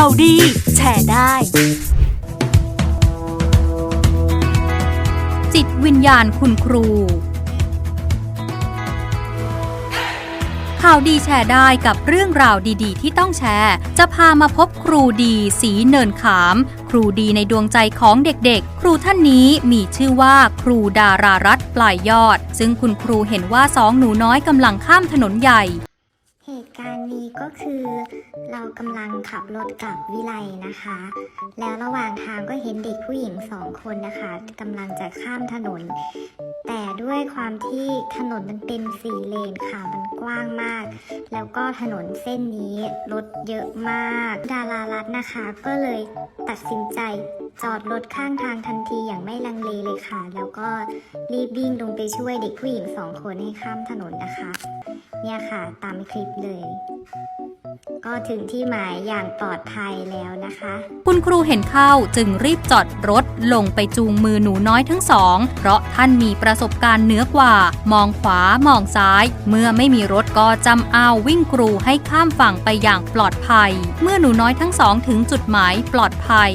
ข่าวดี แชร์ได้ จิตวิญญาณคุณครู ข่าวดีแชร์ได้กับเรื่องราวดีๆ ที่ต้องแชร์ จะพามาพบครูดีสีเนินขาม ครูดีในดวงใจของเด็กๆ ครูท่านนี้มีชื่อว่าครูดารารัตปลายยอด ซึ่งคุณครูเห็นว่าสองหนูน้อยกำลังข้ามถนนใหญ่ นี้ก็คือ เรากำลังขับรถกลับวิไลนะคะ แล้วระหว่างทางก็เห็นเด็กผู้หญิงสองคนนะคะกำลังจะข้ามถนน แต่ด้วยความที่ถนนมันเป็นสี่เลนค่ะมัน ว้างมาก แล้วก็ถนนเส้นนี้รถเยอะมาก ดารารัตนะคะ ก็เลยตัดสินใจจอดรถข้างทางทันทีอย่างไม่ลังเลเลยค่ะ แล้วก็รีบวิ่งลงไปช่วยเด็กผู้หญิงสองคนให้ข้ามถนนนะคะ เนี่ยค่ะตามคลิปเลย ก็ถึงที่หมายอย่างปลอดภัยแล้วนะคะ คุณครูเห็นเข้าจึงรีบจอดรถลงไปจูงมือหนูน้อยทั้งสอง เพราะท่านมีประสบการณ์เหนือกว่า มองขวามองซ้าย เมื่อไม่มีรถก็จำเอาวิ่งครูให้ข้ามฝั่งไปอย่างปลอดภัย เมื่อหนูน้อยทั้งสองถึงจุดหมายปลอดภัย